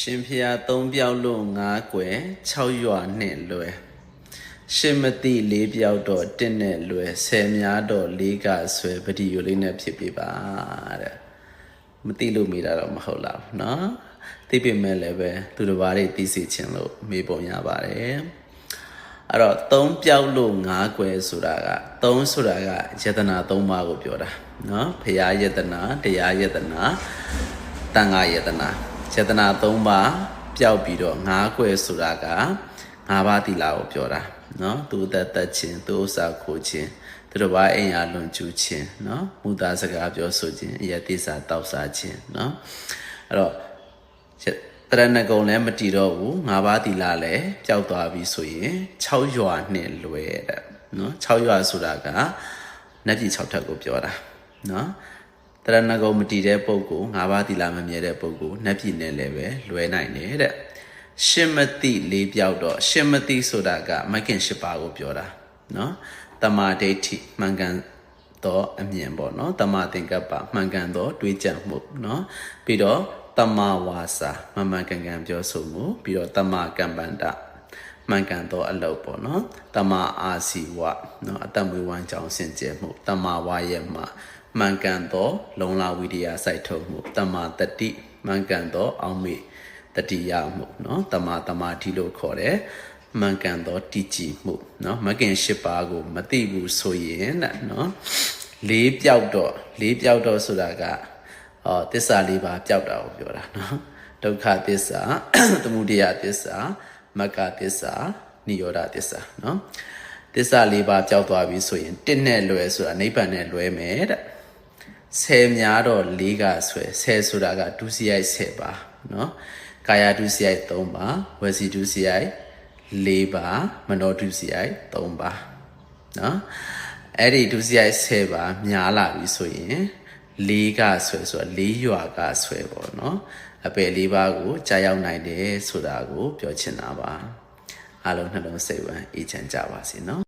ရှင်ဖျားသုံးပြောက်လို့ငါးကွယ်6ရွာနဲ့လွယ်ရှင်မတိလေးပြောက်တော့တစ်နဲ့လွယ်ဆယ်များတော့လေးကဆွဲပတိယိုလေးနဲ့ဖြစ်ပြပါတဲ့မတိလို့မိတာတော့မဟုတ်လားเนาะသိပေမဲ့လည်းပဲသူတစ်ပါးတွေသိစေချင်လို့မေးပုံရပါတယ်အဲ့တော့သုံးပြောက်လို့ငါးကွယ်ဆိုတာကသုံးဆိုတာကယတနာသုံးပါးကိုပြောတာเนาะဖရာယတနာတရားယတနာတန်ခါယတနာ စေတနာ၃ပါးပျောက်ပြီးတော့၅ခွဲဆိုတာက၅ပါးတိလာကိုပြောတာနော်သူသက်သက်ခြင်းသူဥစ္စာခိုခြင်းသူတို့ဘာအိမ်အားလွန်ကျူးခြင်းနော်မူသားစကားပြောဆိုခြင်းအယတိစာတောက်စားခြင်းနော်အဲ့တော့တရဏဂုံလည်းမတည်တော့ဘူး၅ပါးတိလာလည်းပျောက်သွားပြီဆိုရင်6ရွာနဲ့လွယ်တဲ့နော်6ရွာဆိုတာကနတ်ပြည်6ထပ်ကိုပြောတာနော် တရဏဂုံမတည်တဲ့ပုံကို၅ပါးသီလမမြဲတဲ့ပုံကိုနှက်ပြည့်နဲ့လည်းပဲလွဲနိုင်တယ်တဲ့ရှင်မတိလေးပြောက်တော့ရှင်မတိဆိုတာကမကင်၈ပါးကိုပြောတာနော်တမာဒိဋ္ဌိမှန်ကန်သောအမြင်ပေါ့နော်တမာသင်္ကပ္ပမှန်ကန်သောတွေးကြံမှုနော်ပြီးတော့တမာဝါစာမမှန်ကန်ကန်ပြောဆိုမှုပြီးတော့တမာကမ္ပန္တမှန်ကန်သောအလုပ်ပေါ့နော်တမာအာစီဝနော်အတ္တမွေးဝမ်းကြောင်းစင်ကြယ်မှုတမာဝါရဲ့မှာ မှန်ကန်သော လုံလာဝိရိယစိုက်ထုတ်မှုတမာတတိမှန်ကန်သော အောင်းမေတတိယမှုနော်တမာတမာတိလို့ခေါ်တယ်မှန်ကန်သောတည်ကြည်မှုနော်မကင်၈ပါးကို မသိဘူးဆိုရင်တဲ့နော်လေးပြောက်တော့လေးပြောက်တော့ဆိုတာကအော်တစ္ဆာလေးပါးပြောက်တာကိုပြောတာနော်ဒုက္ခသစ္စာသမုဒယသစ္စာမဂ္ဂသစ္စာနိရောဓသစ္စာနော်သစ္စာလေးပါးပြောက်သွားပြီဆိုရင်တစ်နဲ့လွယ်ဆိုတာနိဗ္ဗာန်နဲ့လွယ်မယ်တဲ့ ဆယ်များတော့လေးကဆွဲဆယ်ဆိုတာကဒုစရိုက်ဆယ်ပါနော်ကာယဒုစရိုက်3ပါဝစီဒုစရိုက်4ပါမနောဒုစရိုက်3ပါနော်အဲ့ဒီဒုစရိုက်10ပါများလာပြီဆိုရင်၄ကဆွဲဆိုတော့၄ရွာကဆွဲပေါ့နော်အပယ်၄ပါးကိုကြာရောက်နိုင်တယ်ဆိုတာကို ပြောချင်တာပါအားလုံးနှလုံးစိတ်ဝမ်းအေးချမ်းကြပါစေနော်